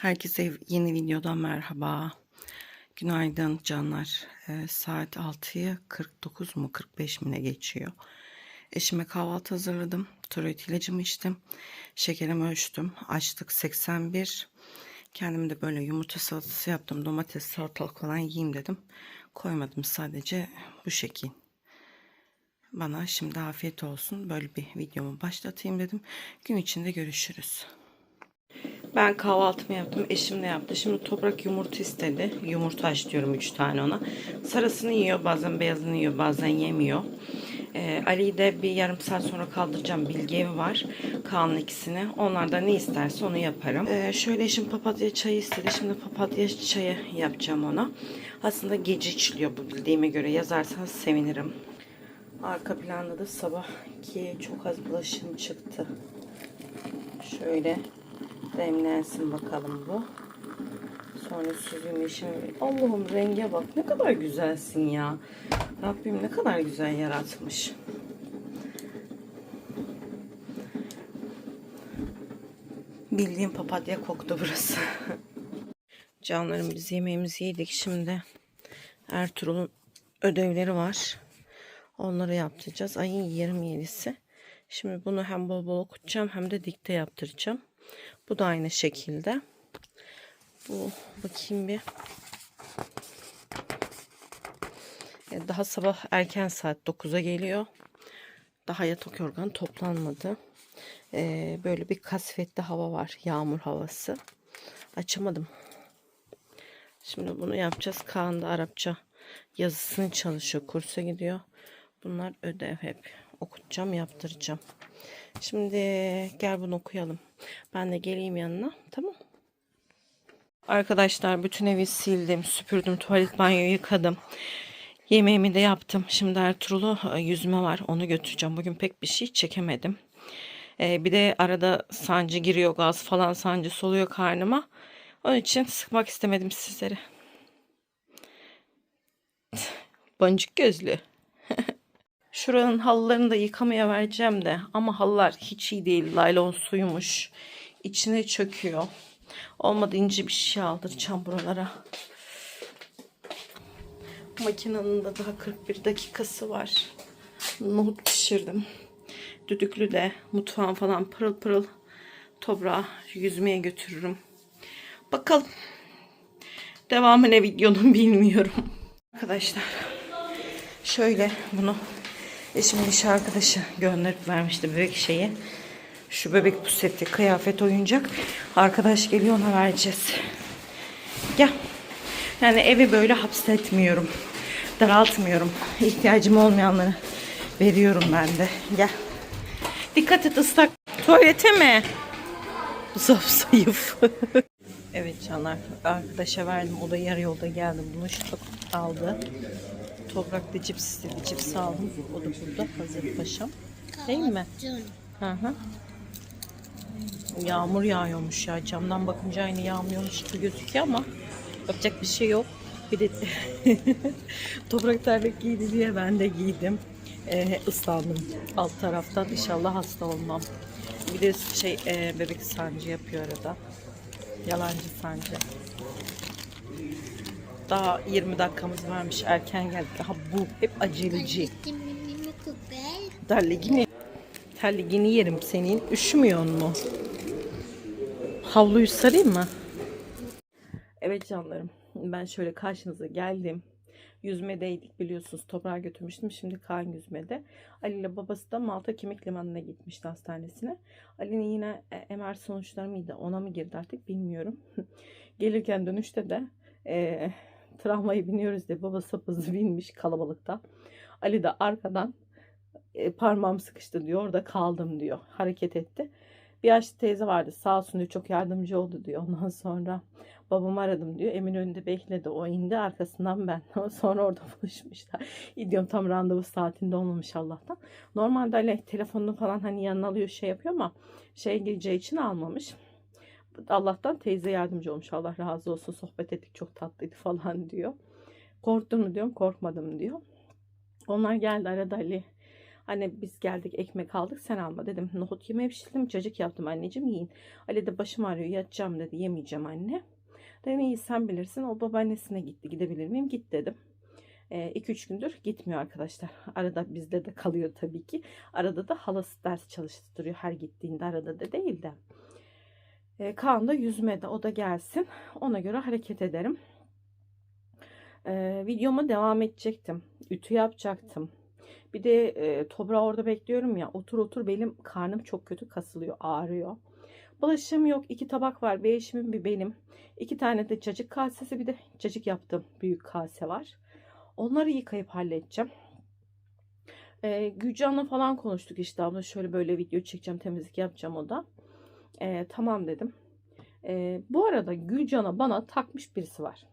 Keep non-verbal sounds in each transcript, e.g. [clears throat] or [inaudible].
Herkese yeni videodan merhaba. Günaydın canlar. Ee, saat 6'yı 49 mu 45 mi ne geçiyor. Eşime kahvaltı hazırladım. Tiroid ilacımı içtim. Şekerimi ölçtüm. Açtık 81. Kendim de böyle yumurta salatası yaptım. Domates, salatalık falan yiyeyim dedim. Koymadım sadece bu şekil. Bana şimdi afiyet olsun. Böyle bir videomu başlatayım dedim. Gün içinde görüşürüz. Ben kahvaltımı yaptım. Eşim de yaptı. Şimdi toprak yumurta istedi. Yumurta haşlıyorum 3 tane ona. Sarısını yiyor. Bazen beyazını yiyor. Bazen yemiyor. Ee, Ali'yi de bir yarım saat sonra kaldıracağım. Bilgi evi var. Kaan'ın ikisini. Onlar da ne isterse onu yaparım. Ee, şöyle eşim papatya çayı istedi. Şimdi papatya çayı yapacağım ona. Aslında gece içiliyor bu bildiğime göre. Yazarsanız sevinirim. Arka planda da sabah ki çok az bulaşım çıktı. Şöyle demlensin bakalım bu. Sonra süzüm işim. Allah'ım renge bak ne kadar güzelsin ya. Rabbim ne kadar güzel yaratmış. Bildiğim papatya koktu burası. [laughs] Canlarım biz yemeğimizi yedik. Şimdi Ertuğrul'un ödevleri var. Onları yaptıracağız. Ayın 27'si. Şimdi bunu hem bol bol okutacağım hem de dikte yaptıracağım. Bu da aynı şekilde. Bu bakayım bir. Daha sabah erken saat 9'a geliyor. Daha yatak yorgan toplanmadı. Ee, böyle bir kasvetli hava var. Yağmur havası. Açamadım. Şimdi bunu yapacağız. Kaan da Arapça yazısını çalışıyor. Kursa gidiyor. Bunlar ödev hep. Okutacağım, yaptıracağım. Şimdi gel bunu okuyalım. Ben de geleyim yanına. Tamam. Arkadaşlar bütün evi sildim, süpürdüm, tuvalet banyoyu yıkadım. Yemeğimi de yaptım. Şimdi Ertuğrul'u e, yüzme var. Onu götüreceğim. Bugün pek bir şey çekemedim. Ee, bir de arada sancı giriyor, gaz falan sancı soluyor karnıma. Onun için sıkmak istemedim sizleri. [laughs] Boncuk gözlü. [laughs] Şuranın halılarını da yıkamaya vereceğim de ama halılar hiç iyi değil. Laylon suymuş. İçine çöküyor. Olmadı ince bir şey aldıracağım buralara. Makinenin de daha 41 dakikası var. Nohut pişirdim. Düdüklü de mutfağım falan pırıl pırıl toprağa yüzmeye götürürüm. Bakalım. Devamı ne videonun [laughs] bilmiyorum. Arkadaşlar şöyle bunu eşimin iş arkadaşı gönderip vermişti bebek şeyi. Şu bebek puseti, kıyafet, oyuncak. Arkadaş geliyor ona vereceğiz. Gel. Yani evi böyle hapsetmiyorum. Daraltmıyorum. İhtiyacım olmayanları veriyorum ben de. Gel. Dikkat et ıslak. Tuvalete mi? Zaf zayıf. [laughs] evet canlar. Arkadaşa verdim. O da yarı yolda geldi. Bunu şu aldı. Toprakta cips istedi. Cips aldım. O da burada. Hazır paşam. Değil mi? Hı hı. Yağmur yağıyormuş ya. Camdan bakınca aynı yağmıyormuş gibi gözüküyor ama yapacak bir şey yok. Bir de [laughs] toprak terlik giydi diye ben de giydim. Ee, ıslandım alt taraftan. İnşallah hasta olmam. Bir de şey e, bebek sancı yapıyor arada. Yalancı sancı. Daha 20 dakikamız varmış. Erken geldik. Daha bu hep aceleci. Terligini, terligini yerim senin. Üşümüyor mu? Havluyu sarayım mı? Evet canlarım. Ben şöyle karşınıza geldim. Yüzmedeydik biliyorsunuz. Toprağa götürmüştüm. Şimdi kan yüzmede. Ali ile babası da Malta Kemik Limanı'na gitmişti hastanesine. Ali'nin yine e, MR sonuçları mıydı? Ona mı girdi artık bilmiyorum. [laughs] Gelirken dönüşte de e, travmayı biniyoruz diye babası hızlı [laughs] binmiş kalabalıkta. Ali de arkadan e, parmağım sıkıştı diyor. Orada kaldım diyor. Hareket etti. Bir yaşlı teyze vardı sağ olsun diyor çok yardımcı oldu diyor. Ondan sonra babamı aradım diyor. Emin önünde bekledi. O indi arkasından ben. [laughs] sonra orada [laughs] buluşmuşlar. Gidiyorum tam randevu saatinde olmamış Allah'tan. Normalde öyle telefonunu falan hani yanına alıyor şey yapıyor ama şey geleceği için almamış. Allah'tan teyze yardımcı olmuş. Allah razı olsun sohbet ettik çok tatlıydı falan [laughs] diyor. Korktun mu diyorum korkmadım diyor. Onlar geldi arada Ali Anne biz geldik ekmek aldık sen alma dedim. Nohut yemeği pişirdim cacık yaptım anneciğim yiyin. Ali de başım ağrıyor yatacağım dedi yemeyeceğim anne. Dedim iyi sen bilirsin o babaannesine gitti gidebilir miyim git dedim. 2-3 gündür gitmiyor arkadaşlar. Arada bizde de kalıyor tabii ki. Arada da halası ders çalıştırıyor her gittiğinde arada da değil de. E, Kaan da yüzmede o da gelsin. Ona göre hareket ederim. E, videoma devam edecektim. Ütü yapacaktım. Bir de e, toprağı orada bekliyorum ya. Otur otur benim karnım çok kötü kasılıyor ağrıyor. Bulaşığım yok. iki tabak var. Bir eşimin bir benim. İki tane de cacık kasesi bir de cacık yaptım. Büyük kase var. Onları yıkayıp halledeceğim. Ee, Gülcan'la falan konuştuk işte abla şöyle böyle video çekeceğim temizlik yapacağım o da. Ee, tamam dedim. Ee, bu arada Gülcan'a bana takmış birisi var.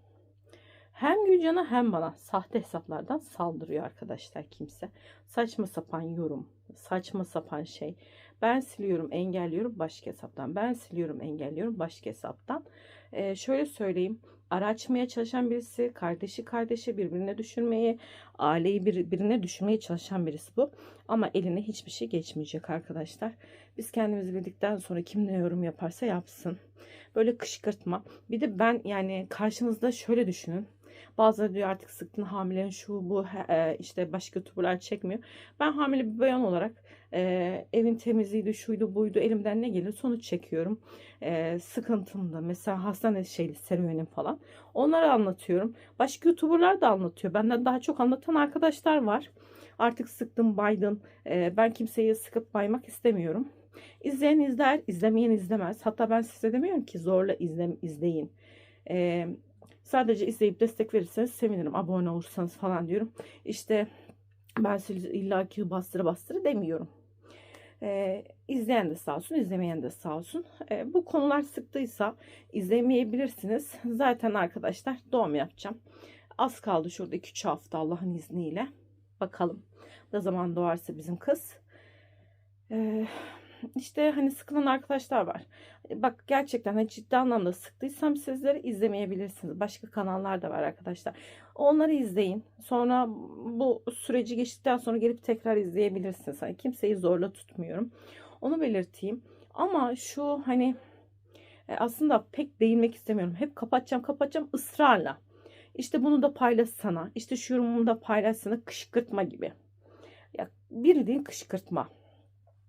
Hem Gülcan'a hem bana sahte hesaplardan saldırıyor arkadaşlar kimse. Saçma sapan yorum, saçma sapan şey. Ben siliyorum, engelliyorum başka hesaptan. Ben siliyorum, engelliyorum başka hesaptan. Ee, şöyle söyleyeyim. Ara açmaya çalışan birisi, kardeşi kardeşi birbirine düşürmeye, aileyi birbirine düşürmeye çalışan birisi bu. Ama eline hiçbir şey geçmeyecek arkadaşlar. Biz kendimizi bildikten sonra kim ne yorum yaparsa yapsın. Böyle kışkırtma. Bir de ben yani karşınızda şöyle düşünün. Bazıları diyor artık sıktın hamilenin şu bu e, işte başka youtuberlar çekmiyor. Ben hamile bir bayan olarak e, evin temizliğiydi şuydu buydu elimden ne gelir sonuç çekiyorum. E, sıkıntımda mesela hastane şeyli serüvenim falan. Onları anlatıyorum. Başka youtuberlar da anlatıyor. Benden daha çok anlatan arkadaşlar var. Artık sıktım baydım. E, ben kimseyi sıkıp baymak istemiyorum. İzleyen izler, izlemeyen izlemez. Hatta ben size demiyorum ki zorla izle, izleyin. Ee, Sadece izleyip destek verirseniz sevinirim. Abone olursanız falan diyorum. İşte ben size illaki bastıra bastıra demiyorum. Ee, izleyen de sağ olsun, izlemeyen de sağ olsun. Ee, bu konular sıktıysa izlemeyebilirsiniz. Zaten arkadaşlar doğum yapacağım. Az kaldı şurada 2-3 hafta Allah'ın izniyle. Bakalım ne zaman doğarsa bizim kız. Ee, işte hani sıkılan arkadaşlar var. Bak gerçekten hani ciddi anlamda sıktıysam sizleri izlemeyebilirsiniz. Başka kanallar da var arkadaşlar. Onları izleyin. Sonra bu süreci geçtikten sonra gelip tekrar izleyebilirsiniz. Hani kimseyi zorla tutmuyorum. Onu belirteyim. Ama şu hani e, aslında pek değinmek istemiyorum. Hep kapatacağım kapatacağım ısrarla. İşte bunu da paylaşsana. İşte şu yorumumu da paylaşsana kışkırtma gibi. Ya bildiğin kışkırtma.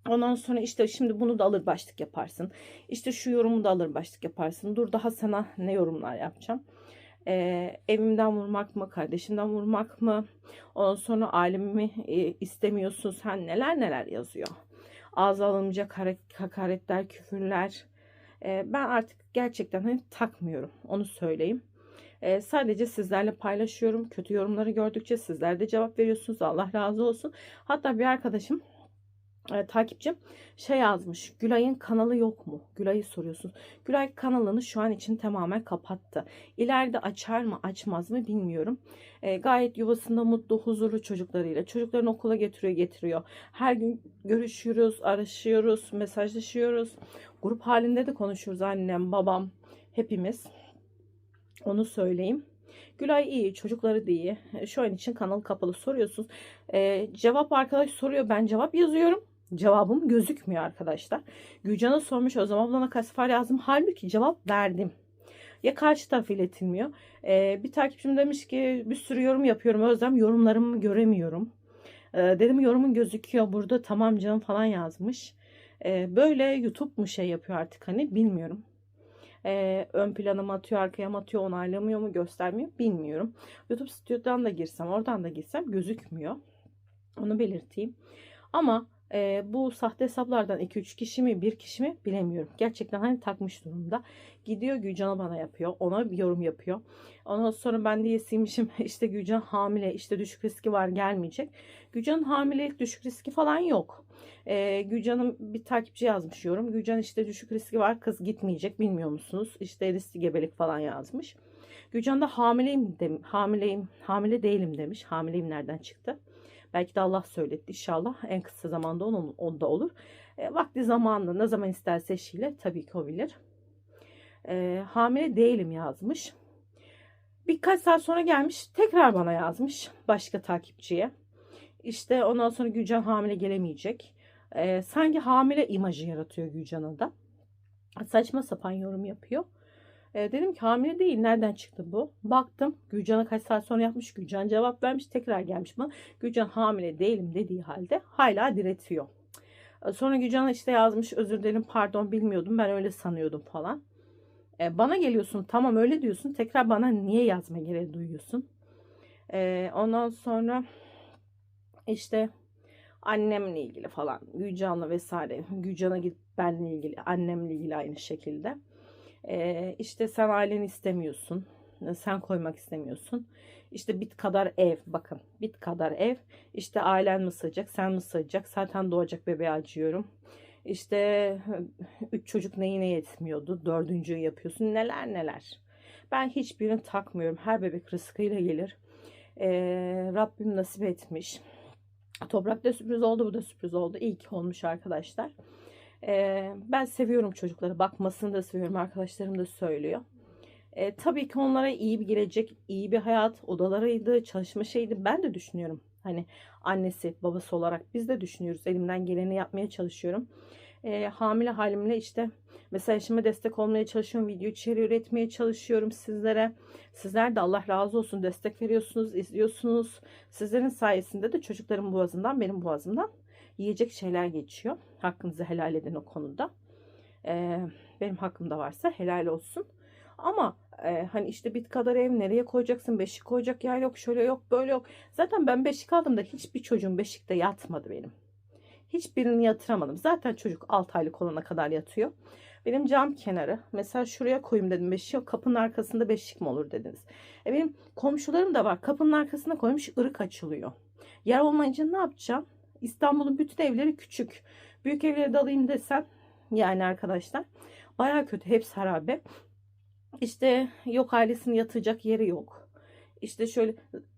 Ondan sonra işte şimdi bunu da alır başlık yaparsın. İşte şu yorumu da alır başlık yaparsın. Dur daha sana ne yorumlar yapacağım. Ee, evimden vurmak mı, kardeşimden vurmak mı? Ondan sonra ailemi e, istemiyorsun sen neler neler yazıyor. Ağza alınmayacak hakaretler, küfürler. Ee, ben artık gerçekten hani takmıyorum. Onu söyleyeyim. Ee, sadece sizlerle paylaşıyorum. Kötü yorumları gördükçe sizler de cevap veriyorsunuz. Allah razı olsun. Hatta bir arkadaşım e, takipçim şey yazmış. Gülay'ın kanalı yok mu? Gülay'ı soruyorsunuz. Gülay kanalını şu an için tamamen kapattı. İleride açar mı açmaz mı bilmiyorum. E, gayet yuvasında mutlu huzurlu çocuklarıyla. Çocuklarını okula getiriyor getiriyor. Her gün görüşüyoruz, araşıyoruz, mesajlaşıyoruz. Grup halinde de konuşuyoruz annem, babam, hepimiz. Onu söyleyeyim. Gülay iyi, çocukları da iyi. E, şu an için kanal kapalı soruyorsunuz. Ee, cevap arkadaş soruyor, ben cevap yazıyorum. Cevabım gözükmüyor arkadaşlar. Gülcan'a sormuş o zaman bana kasifar yazdım. Halbuki cevap verdim. Ya karşı taraf iletilmiyor. Ee, bir takipçim demiş ki bir sürü yorum yapıyorum Özlem yorumlarımı göremiyorum. Ee, dedim yorumun gözüküyor burada tamam canım falan yazmış. Ee, böyle YouTube mu şey yapıyor artık hani bilmiyorum. Ee, ön plana mı atıyor arkaya mı atıyor onaylamıyor mu göstermiyor bilmiyorum. YouTube stüdyodan da girsem oradan da girsem gözükmüyor. Onu belirteyim. Ama e, bu sahte hesaplardan 2-3 kişi mi bir kişi mi bilemiyorum. Gerçekten hani takmış durumda. Gidiyor Gülcan'a bana yapıyor. Ona bir yorum yapıyor. Ondan sonra ben de yesiymişim. [laughs] işte Gülcan hamile. işte düşük riski var gelmeyecek. Gülcan'ın hamilelik düşük riski falan yok. E, Gülcan'ın bir takipçi yazmış yorum. Gülcan işte düşük riski var kız gitmeyecek bilmiyor musunuz? İşte riskli gebelik falan yazmış. Gülcan da hamileyim, dem hamileyim, hamile değilim demiş. Hamileyim nereden çıktı? Belki de Allah söyletti inşallah. En kısa zamanda onun, onda olur. E, vakti zamanında ne zaman isterse eşiyle tabii ki o bilir. E, hamile değilim yazmış. Birkaç saat sonra gelmiş tekrar bana yazmış başka takipçiye. İşte ondan sonra Gülcan hamile gelemeyecek. Ee, sanki hamile imajı yaratıyor Gülcan'a da. Saçma sapan yorum yapıyor. Ee, dedim ki hamile değil. Nereden çıktı bu? Baktım. Gülcan'a kaç saat sonra yapmış. Gülcan cevap vermiş. Tekrar gelmiş bana. Gülcan hamile değilim dediği halde hala diretiyor. Ee, Sonra Gülcan'a işte yazmış. Özür dilerim pardon bilmiyordum. Ben öyle sanıyordum falan. Ee, bana geliyorsun. Tamam öyle diyorsun. Tekrar bana niye yazma gereği duyuyorsun? Ee, ondan sonra işte annemle ilgili falan Gülcan'la vesaire Gülcan'a git benle ilgili annemle ilgili aynı şekilde ee, işte sen aileni istemiyorsun. Sen koymak istemiyorsun. İşte bit kadar ev bakın bit kadar ev. İşte ailen mi sığacak sen mi sığacak? Zaten doğacak bebeğe acıyorum. İşte üç çocuk neyine yetmiyordu? Dördüncüyü yapıyorsun. Neler neler. Ben hiçbirini takmıyorum. Her bebek rızkıyla gelir. Ee, Rabbim nasip etmiş. Toprak da sürpriz oldu, bu da sürpriz oldu. İyi ki olmuş arkadaşlar. Ben seviyorum çocukları. Bakmasını da seviyorum. Arkadaşlarım da söylüyor. Ee, tabii ki onlara iyi bir gelecek, iyi bir hayat, odalarıydı, çalışma şeydi. Ben de düşünüyorum. Hani annesi, babası olarak biz de düşünüyoruz. Elimden geleni yapmaya çalışıyorum. Ee, hamile halimle işte mesela eşime destek olmaya çalışıyorum. Video içeriği üretmeye çalışıyorum sizlere. Sizler de Allah razı olsun destek veriyorsunuz, izliyorsunuz. Sizlerin sayesinde de çocukların boğazından, benim boğazımdan yiyecek şeyler geçiyor. Hakkınızı helal edin o konuda. Ee, benim hakkım da varsa helal olsun. Ama e, hani işte bit kadar ev nereye koyacaksın? Beşik koyacak yer yok, şöyle yok, böyle yok. Zaten ben beşik aldığımda hiçbir çocuğum beşikte yatmadı benim. Hiçbirini yatıramadım. Zaten çocuk 6 aylık olana kadar yatıyor. Benim cam kenarı. Mesela şuraya koyayım dedim beşiği. Kapının arkasında beşik mi olur dediniz. E benim komşularım da var. Kapının arkasına koymuş ırık açılıyor. Yer olmayınca ne yapacağım? İstanbul'un bütün evleri küçük. Büyük evlere dalayım desem yani arkadaşlar baya kötü. Hepsi harabe. İşte yok ailesinin yatacak yeri yok. İşte şöyle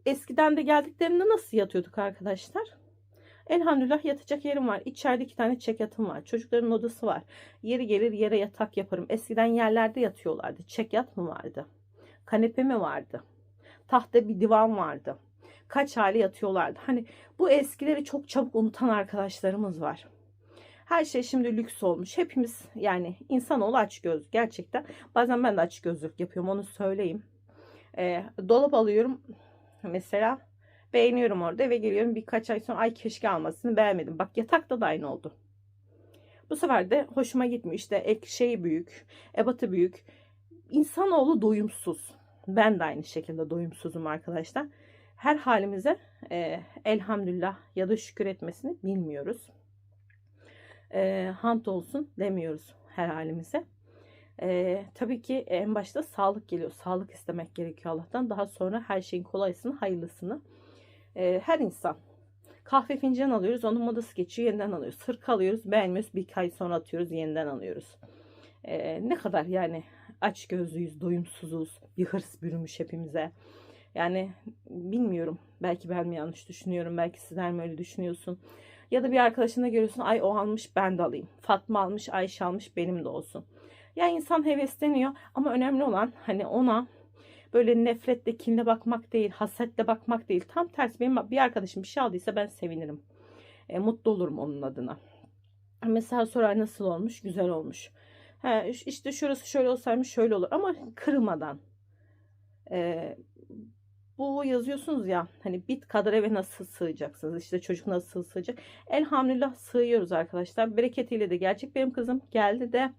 eskiden de geldiklerinde nasıl yatıyorduk arkadaşlar? Elhamdülillah yatacak yerim var. İçeride iki tane çek yatım var. Çocukların odası var. Yeri gelir yere yatak yaparım. Eskiden yerlerde yatıyorlardı. Çek yat mı vardı? Kanepe mi vardı? Tahta bir divan vardı. Kaç hali yatıyorlardı. Hani bu eskileri çok çabuk unutan arkadaşlarımız var. Her şey şimdi lüks olmuş. Hepimiz yani insanoğlu aç göz gerçekten. Bazen ben de aç gözlük yapıyorum onu söyleyeyim. Ee, dolap alıyorum mesela Beğeniyorum orada eve geliyorum birkaç ay sonra ay keşke almasını beğenmedim. Bak yatakta da aynı oldu. Bu sefer de hoşuma gitmiyor. İşte ek şey büyük, ebatı büyük. İnsanoğlu doyumsuz. Ben de aynı şekilde doyumsuzum arkadaşlar. Her halimize e, elhamdülillah ya da şükür etmesini bilmiyoruz. E, hamd olsun demiyoruz her halimize. E, tabii ki en başta sağlık geliyor. Sağlık istemek gerekiyor Allah'tan. Daha sonra her şeyin kolaysını, hayırlısını e, her insan kahve fincan alıyoruz onun modası geçiyor yeniden alıyoruz. Sırk alıyoruz beğenmiyoruz bir ay sonra atıyoruz yeniden alıyoruz. E, ne kadar yani aç gözlüyüz doyumsuzuz bir hırs bürümüş hepimize. Yani bilmiyorum belki ben mi yanlış düşünüyorum belki sizler mi öyle düşünüyorsun. Ya da bir arkadaşına görüyorsun ay o almış ben de alayım. Fatma almış Ayşe almış benim de olsun. Ya insan hevesleniyor ama önemli olan hani ona böyle nefretle, kinle bakmak değil, hasetle bakmak değil. Tam tersi benim bir arkadaşım bir şey aldıysa ben sevinirim. E, mutlu olurum onun adına. Mesela sorar nasıl olmuş? Güzel olmuş. He, işte şurası şöyle olsaymış şöyle olur ama kırmadan. E, bu yazıyorsunuz ya hani bit kadar eve nasıl sığacaksınız işte çocuk nasıl sığacak elhamdülillah sığıyoruz arkadaşlar bereketiyle de gerçek benim kızım geldi de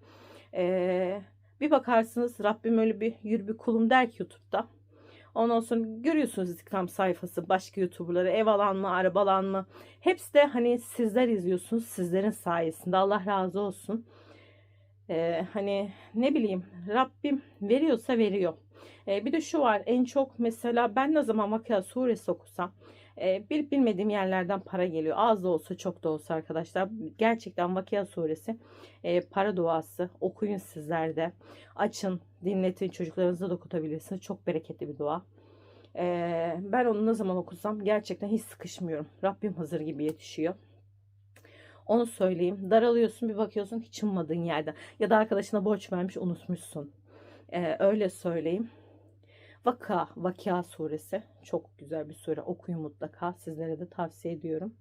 e, bir bakarsınız Rabbim öyle bir yürü bir kulum der ki YouTube'da. Ondan sonra görüyorsunuz Instagram sayfası başka YouTuber'ları ev alan mı araba alan mı hepsi de hani sizler izliyorsunuz sizlerin sayesinde Allah razı olsun. Ee, hani ne bileyim Rabbim veriyorsa veriyor. Ee, bir de şu var en çok mesela ben ne zaman Vakıa suresi okusam e, bilip bilmediğim yerlerden para geliyor. Az da olsa çok da olsa arkadaşlar. Gerçekten Vakıa suresi e, para duası. Okuyun sizler de. Açın, dinletin. Çocuklarınıza da okutabilirsiniz. Çok bereketli bir dua. E, ben onu ne zaman okusam gerçekten hiç sıkışmıyorum. Rabbim hazır gibi yetişiyor. Onu söyleyeyim. Daralıyorsun bir bakıyorsun hiç ummadığın yerde. Ya da arkadaşına borç vermiş unutmuşsun. Ee, öyle söyleyeyim. Vaka, Vakia suresi. Çok güzel bir sure. Okuyun mutlaka. Sizlere de tavsiye ediyorum.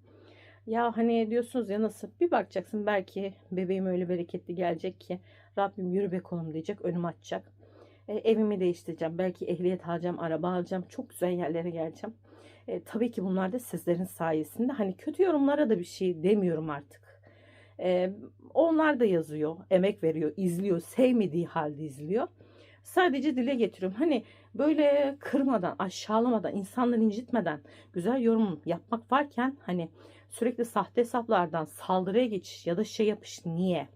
Ya hani diyorsunuz ya nasıl? Bir bakacaksın belki bebeğim öyle bereketli gelecek ki Rabbim yürü be kolum diyecek. Önümü açacak. E, evimi değiştireceğim. Belki ehliyet alacağım, araba alacağım. Çok güzel yerlere geleceğim. E, tabii ki bunlar da sizlerin sayesinde. Hani kötü yorumlara da bir şey demiyorum artık. E, onlar da yazıyor, emek veriyor, izliyor, sevmediği halde izliyor. Sadece dile getiriyorum. Hani böyle kırmadan, aşağılamadan, insanları incitmeden güzel yorum yapmak varken hani sürekli sahte hesaplardan saldırıya geçiş ya da şey yapış niye?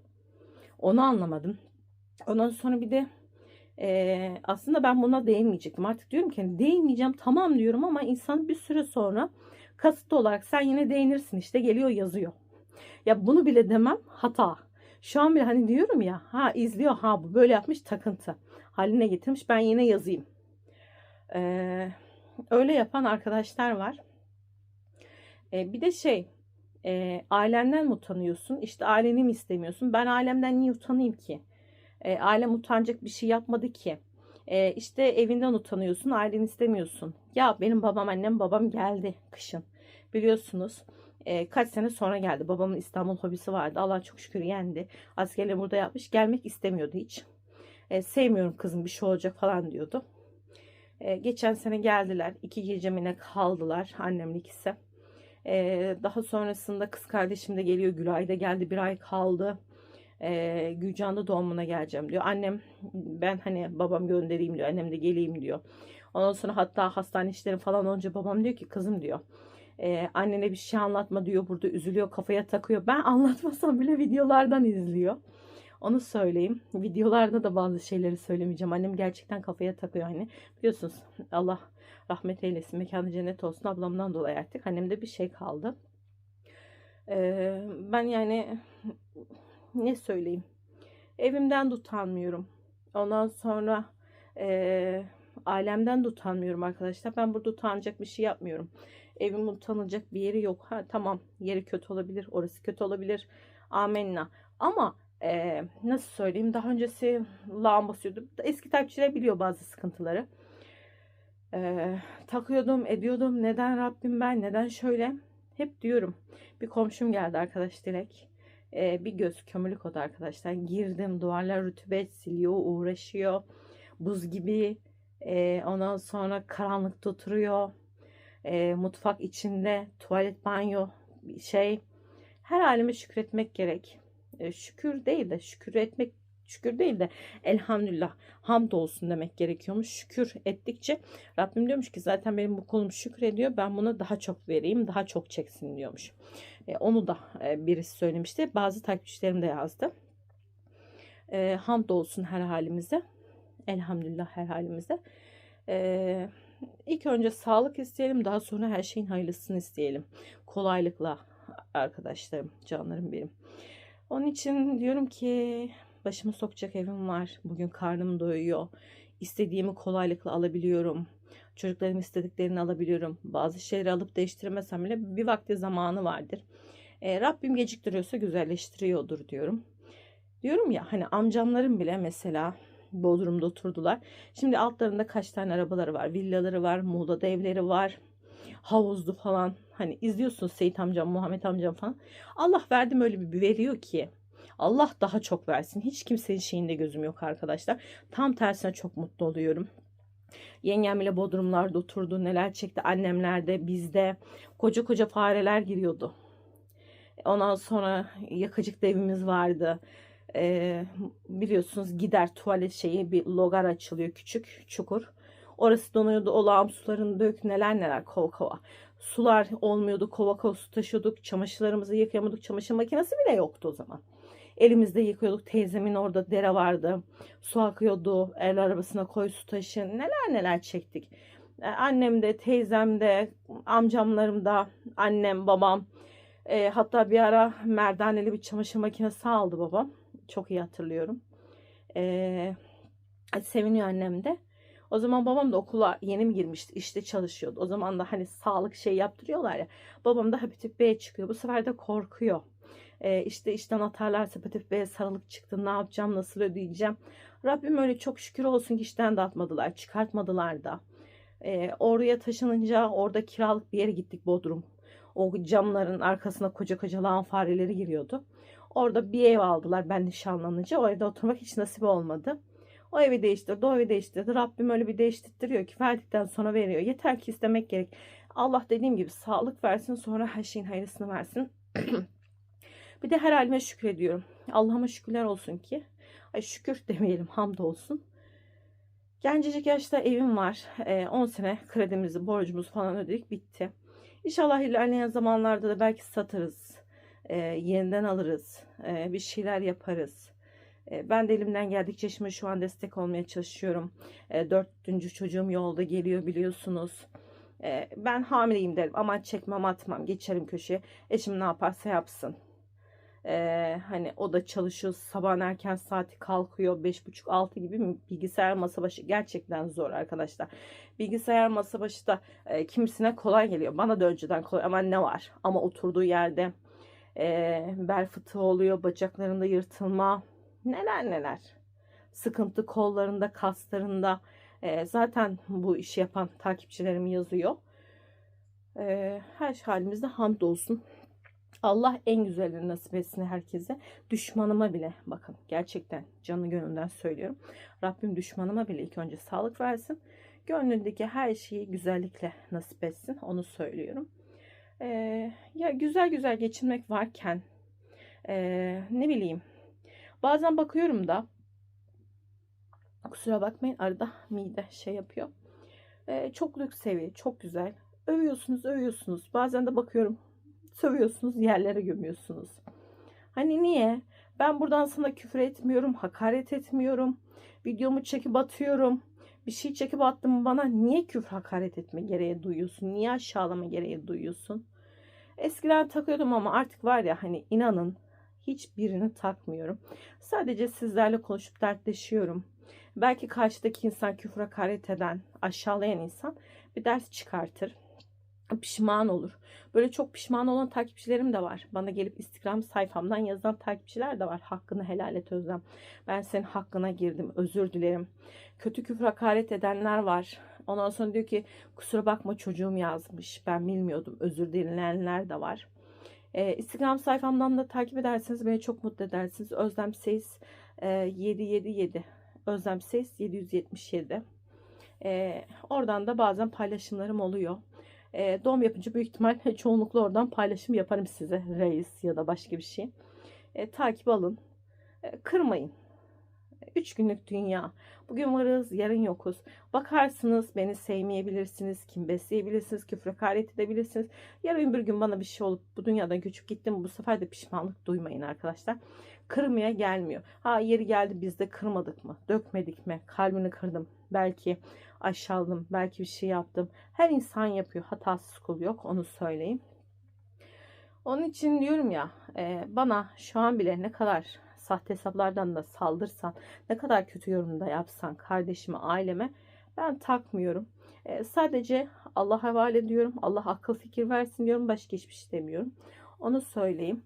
Onu anlamadım. Ondan sonra bir de e, aslında ben buna değinmeyecektim. Artık diyorum ki hani değinmeyeceğim tamam diyorum ama insan bir süre sonra kasıtlı olarak sen yine değinirsin işte geliyor yazıyor. Ya bunu bile demem hata. Şu an bile hani diyorum ya ha izliyor ha bu böyle yapmış takıntı haline getirmiş ben yine yazayım. Ee, öyle yapan arkadaşlar var. Ee, bir de şey e, ailenden mi utanıyorsun? İşte aileni mi istemiyorsun? Ben ailemden niye utanayım ki? E, ailem utanacak bir şey yapmadı ki. E, işte evinden utanıyorsun, aileni istemiyorsun. Ya benim babam, annem, babam geldi kışın. Biliyorsunuz e, kaç sene sonra geldi. Babamın İstanbul hobisi vardı. Allah çok şükür yendi. Askerleri burada yapmış. Gelmek istemiyordu hiç. E, sevmiyorum kızım bir şey olacak falan diyordu. E, geçen sene geldiler. İki gecemine kaldılar. Annemle ikisi. E, daha sonrasında kız kardeşim de geliyor. Gülay da geldi. Bir ay kaldı. E, Gülcan'da doğumuna geleceğim diyor. Annem ben hani babam göndereyim diyor. Annem de geleyim diyor. Ondan sonra hatta hastane işleri falan olunca babam diyor ki kızım diyor. E, annene bir şey anlatma diyor. Burada üzülüyor kafaya takıyor. Ben anlatmasam bile videolardan izliyor. Onu söyleyeyim. Videolarda da bazı şeyleri söylemeyeceğim. Annem gerçekten kafaya takıyor hani. Biliyorsunuz Allah rahmet eylesin. Mekanı cennet olsun. Ablamdan dolayı artık. Annemde bir şey kaldı. Ee, ben yani ne söyleyeyim. Evimden de utanmıyorum. Ondan sonra e, ailemden de utanmıyorum arkadaşlar. Ben burada utanacak bir şey yapmıyorum. Evim utanılacak bir yeri yok. Ha tamam yeri kötü olabilir. Orası kötü olabilir. Amenna. Ama e, nasıl söyleyeyim daha öncesi lağım basıyordum. Eski takipçiler biliyor bazı sıkıntıları. E, takıyordum ediyordum. Neden Rabbim ben neden şöyle. Hep diyorum. Bir komşum geldi arkadaş Dilek. E, bir göz kömürlük oda arkadaşlar. Girdim duvarlar rütubet siliyor uğraşıyor. Buz gibi. E, ondan sonra karanlıkta oturuyor. E, mutfak içinde tuvalet banyo şey. Her halime şükretmek gerek e, şükür değil de şükür etmek şükür değil de elhamdülillah hamd olsun demek gerekiyormuş. Şükür ettikçe Rabbim diyormuş ki zaten benim bu kolum şükür ediyor. Ben buna daha çok vereyim, daha çok çeksin diyormuş. E, onu da e, birisi söylemişti. Bazı takipçilerim de yazdı. E, hamd olsun her halimize. Elhamdülillah her halimize. E, ilk önce sağlık isteyelim. Daha sonra her şeyin hayırlısını isteyelim. Kolaylıkla arkadaşlarım, canlarım benim. Onun için diyorum ki başımı sokacak evim var. Bugün karnım doyuyor. İstediğimi kolaylıkla alabiliyorum. Çocuklarım istediklerini alabiliyorum. Bazı şeyleri alıp değiştiremesem bile bir vakti zamanı vardır. E, Rabbim geciktiriyorsa güzelleştiriyordur diyorum. Diyorum ya hani amcamların bile mesela Bodrum'da oturdular. Şimdi altlarında kaç tane arabaları var. Villaları var. Muğla'da evleri var. Havuzlu falan. Hani izliyorsun Seyit amcam, Muhammed amcam falan. Allah verdim öyle bir veriyor ki. Allah daha çok versin. Hiç kimsenin şeyinde gözüm yok arkadaşlar. Tam tersine çok mutlu oluyorum. Yengem bile bodrumlarda oturdu. Neler çekti annemlerde bizde. Koca koca fareler giriyordu. Ondan sonra yakıcıkta evimiz vardı. Ee, biliyorsunuz gider tuvalet şeyi bir logar açılıyor küçük çukur. Orası donuyordu. O lağım sularını dök neler neler kova kova. Sular olmuyordu. Kova kova su taşıyorduk. Çamaşırlarımızı yıkayamadık. Çamaşır makinesi bile yoktu o zaman. Elimizde yıkıyorduk. Teyzemin orada dere vardı. Su akıyordu. El arabasına koy su taşı. Neler neler çektik. E, annem de, teyzem de, amcamlarım da, annem, babam. E, hatta bir ara merdaneli bir çamaşır makinesi aldı babam. Çok iyi hatırlıyorum. E, seviniyor annem de. O zaman babam da okula yeni mi girmişti işte çalışıyordu. O zaman da hani sağlık şey yaptırıyorlar ya. Babam da hepatit B'ye çıkıyor. Bu sefer de korkuyor. Ee, işte işten atarlarsa hepatit B'ye sarılık çıktı. Ne yapacağım nasıl ödeyeceğim. Rabbim öyle çok şükür olsun ki işten de atmadılar, çıkartmadılar da. Ee, oraya taşınınca orada kiralık bir yere gittik Bodrum. O camların arkasına koca koca lağım fareleri giriyordu. Orada bir ev aldılar ben nişanlanınca. O evde oturmak hiç nasip olmadı. O evi değiştirdi, o evi değiştirdi. Rabbim öyle bir değiştirtiyor ki verdikten sonra veriyor. Yeter ki istemek gerek. Allah dediğim gibi sağlık versin sonra her şeyin hayırlısını versin. [clears throat] bir de her halime şükrediyorum. Allah'ıma şükürler olsun ki. Ay şükür demeyelim hamdolsun. Gencecik yaşta evim var. Ee, 10 sene kredimizi, borcumuzu falan ödedik bitti. İnşallah ilerleyen zamanlarda da belki satarız. Ee, yeniden alırız. Ee, bir şeyler yaparız. Ee, ben de elimden geldikçe eşime şu an destek olmaya çalışıyorum. Ee, dördüncü çocuğum yolda geliyor biliyorsunuz. Ee, ben hamileyim derim. Aman çekmem atmam. Geçerim köşeye. Eşim ne yaparsa yapsın. Hani o da çalışıyor. Sabah erken saati kalkıyor. Beş buçuk altı gibi bilgisayar masa başı gerçekten zor arkadaşlar. Bilgisayar masa başı da e, kimisine kolay geliyor. Bana da önceden kolay ama ne var? Ama oturduğu yerde e, bel fıtığı oluyor. Bacaklarında yırtılma. Neler neler. Sıkıntı kollarında, kaslarında. E, zaten bu işi yapan takipçilerim yazıyor. E, her halimizde hamdolsun. Allah en güzelini nasip etsin herkese. Düşmanıma bile bakın gerçekten canı gönülden söylüyorum. Rabbim düşmanıma bile ilk önce sağlık versin. Gönlündeki her şeyi güzellikle nasip etsin. Onu söylüyorum. Ee, ya güzel güzel geçinmek varken ee, ne bileyim bazen bakıyorum da kusura bakmayın arada mide şey yapıyor. Ee, çok lüks seviye çok güzel. Övüyorsunuz övüyorsunuz. Bazen de bakıyorum sövüyorsunuz, yerlere gömüyorsunuz. Hani niye? Ben buradan sana küfür etmiyorum, hakaret etmiyorum. Videomu çekip atıyorum. Bir şey çekip attım bana niye küfür hakaret etme gereği duyuyorsun? Niye aşağılama gereği duyuyorsun? Eskiden takıyordum ama artık var ya hani inanın hiçbirini takmıyorum. Sadece sizlerle konuşup dertleşiyorum. Belki karşıdaki insan küfür hakaret eden, aşağılayan insan bir ders çıkartır pişman olur. Böyle çok pişman olan takipçilerim de var. Bana gelip Instagram sayfamdan yazan takipçiler de var. Hakkını helal et Özlem. Ben senin hakkına girdim. Özür dilerim. Kötü küfür hakaret edenler var. Ondan sonra diyor ki kusura bakma çocuğum yazmış. Ben bilmiyordum. Özür dileyenler de var. Ee, Instagram sayfamdan da takip ederseniz beni çok mutlu edersiniz. Özlem Seyis e, 777. Özlem Seyis 777. Ee, oradan da bazen paylaşımlarım oluyor. E, doğum yapınca büyük ihtimal [laughs] çoğunlukla oradan paylaşım yaparım size. Reis ya da başka bir şey. E, takip alın. E, kırmayın. Üç günlük dünya. Bugün varız, yarın yokuz. Bakarsınız, beni sevmeyebilirsiniz, kim besleyebilirsiniz, küfür hakaret edebilirsiniz. Yarın bir gün bana bir şey olup bu dünyadan göçüp gittim. Bu sefer de pişmanlık duymayın arkadaşlar. Kırmaya gelmiyor. Ha yeri geldi biz de kırmadık mı? Dökmedik mi? Kalbini kırdım. Belki aşağıladım. Belki bir şey yaptım. Her insan yapıyor. Hatasız kul yok. Onu söyleyeyim. Onun için diyorum ya bana şu an bile ne kadar sahte hesaplardan da saldırsan, ne kadar kötü yorumda yapsan kardeşime, aileme ben takmıyorum. E, sadece Allah'a havale ediyorum. Allah akıl fikir versin diyorum. Başka hiçbir şey demiyorum. Onu söyleyeyim.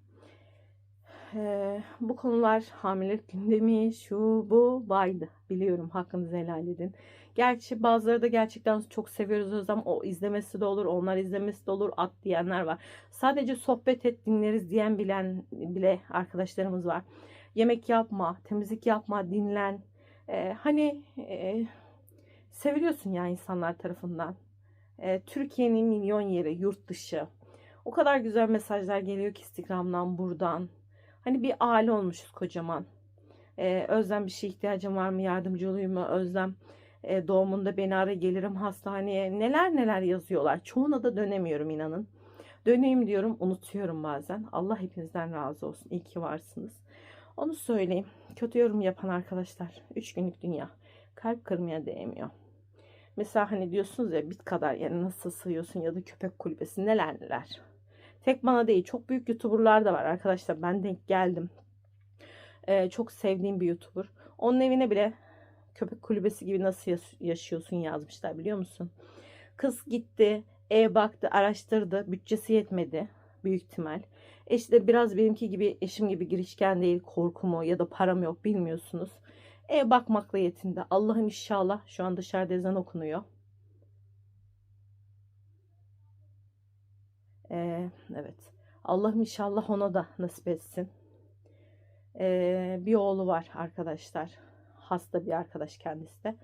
E, bu konular hamilelik gündemi, şu bu baydı. Biliyorum hakkınızı helal edin. Gerçi bazıları da gerçekten çok seviyoruz Özlem. O izlemesi de olur, onlar izlemesi de olur, at diyenler var. Sadece sohbet et dinleriz diyen bilen bile arkadaşlarımız var. Yemek yapma, temizlik yapma, dinlen. Ee, hani e, seviliyorsun ya insanlar tarafından. Ee, Türkiye'nin milyon yeri, yurt dışı. O kadar güzel mesajlar geliyor ki Instagram'dan, buradan. Hani bir aile olmuşuz kocaman. Ee, Özlem bir şey ihtiyacım var mı? Yardımcı olayım mı? Özlem e, doğumunda beni ara gelirim hastaneye. Neler neler yazıyorlar. Çoğuna da dönemiyorum inanın. Döneyim diyorum unutuyorum bazen. Allah hepinizden razı olsun. İyi ki varsınız. Onu söyleyeyim. Kötü yorum yapan arkadaşlar. Üç günlük dünya. Kalp kırmaya değmiyor. Mesela hani diyorsunuz ya bit kadar yani nasıl sığıyorsun ya da köpek kulübesi neler neler. Tek bana değil çok büyük youtuberlar da var arkadaşlar. Ben denk geldim. Ee, çok sevdiğim bir youtuber. Onun evine bile köpek kulübesi gibi nasıl yaşıyorsun yazmışlar biliyor musun? Kız gitti, ev baktı, araştırdı, bütçesi yetmedi büyük ihtimal. Eş de biraz benimki gibi, eşim gibi girişken değil, korkumu ya da param yok bilmiyorsunuz. Ev bakmakla yetindi. Allah'ım inşallah şu an dışarıda ezan okunuyor. Ee, evet. Allah'ım inşallah ona da nasip etsin. Ee, bir oğlu var arkadaşlar. Hasta bir arkadaş kendisi de.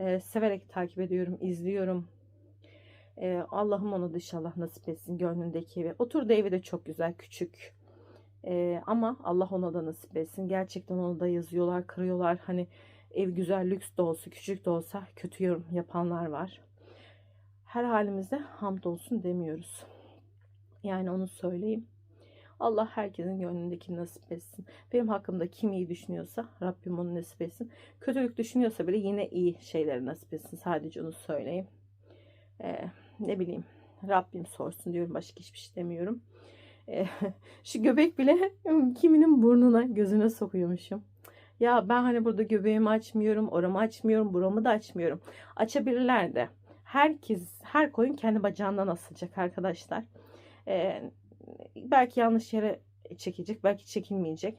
Ee, severek takip ediyorum, izliyorum. Ee, Allah'ım ona da inşallah nasip etsin gönlündeki evi. Oturduğu evi de çok güzel, küçük. Ee, ama Allah ona da nasip etsin. Gerçekten onu da yazıyorlar, kırıyorlar. Hani ev güzel, lüks de olsa, küçük de olsa kötü yorum yapanlar var. Her halimize hamdolsun demiyoruz. Yani onu söyleyeyim. Allah herkesin gönlündeki nasip etsin. Benim hakkımda kim iyi düşünüyorsa Rabbim onu nasip etsin. Kötülük düşünüyorsa bile yine iyi şeyleri nasip etsin. Sadece onu söyleyeyim. Ee, ne bileyim Rabbim sorsun diyorum. Başka hiçbir şey demiyorum. Ee, [laughs] şu göbek bile [laughs] kiminin burnuna gözüne sokuyormuşum. Ya ben hani burada göbeğimi açmıyorum, oramı açmıyorum, buramı da açmıyorum. Açabilirler de. Herkes, her koyun kendi bacağından asılacak arkadaşlar. Ee, belki yanlış yere çekecek, belki çekilmeyecek.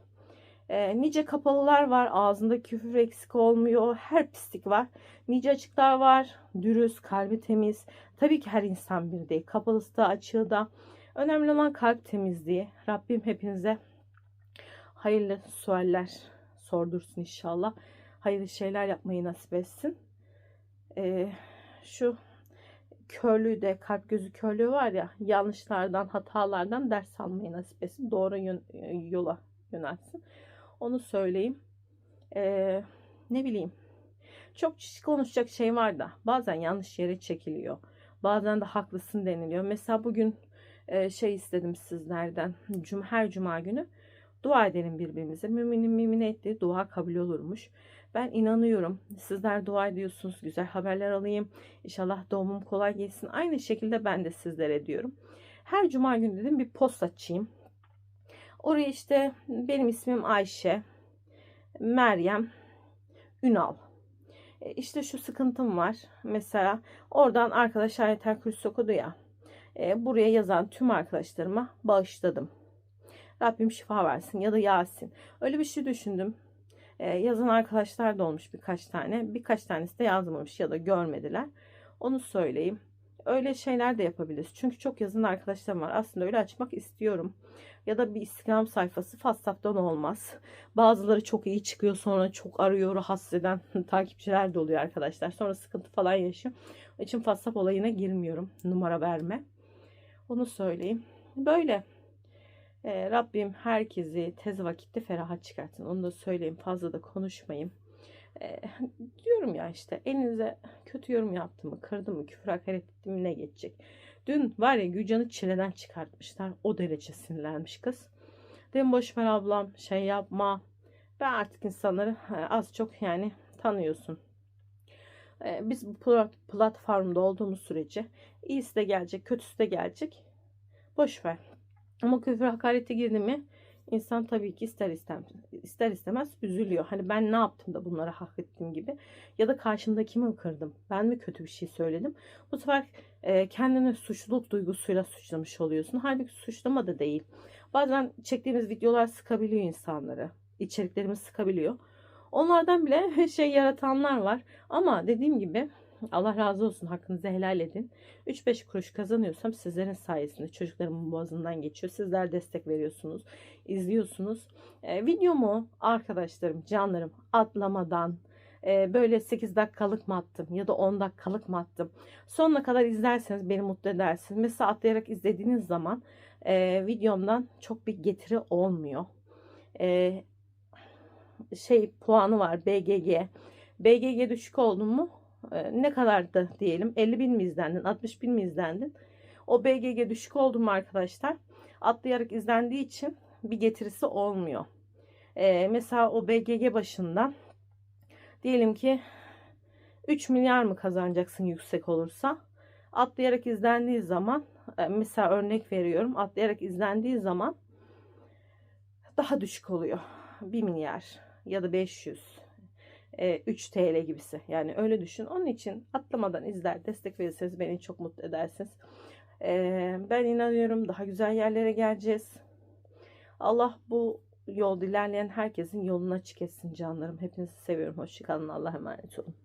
Ee, nice kapalılar var, ağzında küfür eksik olmuyor, her pislik var. Nice açıklar var, dürüst, kalbi temiz. Tabii ki her insan bir değil, kapalısı da açığı da. Önemli olan kalp temizliği. Rabbim hepinize hayırlı sualler sordursun inşallah. Hayırlı şeyler yapmayı nasip etsin. Ee, şu körlüğü de kalp gözü körlüğü var ya yanlışlardan hatalardan ders almayı nasip etsin. Doğru yön, yola yönelsin. Onu söyleyeyim. Ee, ne bileyim. Çok konuşacak şey var da bazen yanlış yere çekiliyor. Bazen de haklısın deniliyor. Mesela bugün e, şey istedim sizlerden. Cum her cuma günü dua edelim birbirimize. Müminin mümine ettiği dua kabul olurmuş. Ben inanıyorum. Sizler dua ediyorsunuz. Güzel haberler alayım. İnşallah doğumum kolay geçsin. Aynı şekilde ben de sizlere diyorum. Her cuma günü dedim bir post açayım. Oraya işte benim ismim Ayşe. Meryem Ünal. E, İşte şu sıkıntım var. Mesela oradan arkadaş ayetel kürsü okudu ya. E, buraya yazan tüm arkadaşlarıma bağışladım. Rabbim şifa versin ya da Yasin. Öyle bir şey düşündüm. Ee, yazan arkadaşlar da olmuş birkaç tane. Birkaç tanesi de yazmamış ya da görmediler. Onu söyleyeyim. Öyle şeyler de yapabiliriz. Çünkü çok yazan arkadaşlarım var. Aslında öyle açmak istiyorum. Ya da bir Instagram sayfası WhatsApp'tan olmaz. Bazıları çok iyi çıkıyor sonra çok arıyor rahatsız eden [laughs] takipçiler de oluyor arkadaşlar. Sonra sıkıntı falan yaşıyor. Onun için WhatsApp olayına girmiyorum. Numara verme. Onu söyleyeyim. Böyle. Ee, Rabbim herkesi tez vakitte feraha çıkartsın. Onu da söyleyeyim. Fazla da konuşmayayım. Ee, [laughs] diyorum ya işte elinize kötü yorum yaptım mı, kırdım mı, küfür hakaret ettim mi ne geçecek? Dün var ya Gülcan'ı çileden çıkartmışlar. O derece sinirlenmiş kız. Dedim boş ver ablam şey yapma. Ben artık insanları az çok yani tanıyorsun. Ee, biz bu platformda olduğumuz sürece iyisi de gelecek, kötüsü de gelecek. Boş ver. Ama küfür hakarete girdi mi insan tabii ki ister istemez, ister istemez üzülüyor. Hani ben ne yaptım da bunlara hak ettiğim gibi. Ya da karşımdakimi mi kırdım? Ben mi kötü bir şey söyledim? Bu sefer e, kendini suçluluk duygusuyla suçlamış oluyorsun. Halbuki suçlama da değil. Bazen çektiğimiz videolar sıkabiliyor insanları. İçeriklerimiz sıkabiliyor. Onlardan bile [laughs] şey yaratanlar var. Ama dediğim gibi Allah razı olsun hakkınızı helal edin. 3-5 kuruş kazanıyorsam sizlerin sayesinde çocuklarımın boğazından geçiyor. Sizler destek veriyorsunuz, izliyorsunuz. Ee, videomu arkadaşlarım, canlarım atlamadan e, böyle 8 dakikalık mı attım ya da 10 dakikalık mı attım. Sonuna kadar izlerseniz beni mutlu edersiniz. Mesela atlayarak izlediğiniz zaman e, videomdan çok bir getiri olmuyor. E, şey puanı var BGG. BGG düşük oldu mu ee, ne kadardı diyelim? 50 bin mi izlendin? 60 bin mi izlendin? O BGG düşük oldu mu arkadaşlar? Atlayarak izlendiği için bir getirisi olmuyor. Ee, mesela o BGG başından diyelim ki 3 milyar mı kazanacaksın yüksek olursa? Atlayarak izlendiği zaman e, mesela örnek veriyorum atlayarak izlendiği zaman daha düşük oluyor. 1 milyar ya da 500 3 TL gibisi. Yani öyle düşün. Onun için atlamadan izler, destek verirseniz beni çok mutlu edersiniz. Ben inanıyorum daha güzel yerlere geleceğiz. Allah bu yolda ilerleyen herkesin yolunu açık etsin canlarım. Hepinizi seviyorum. Hoşçakalın. Allah'a emanet olun.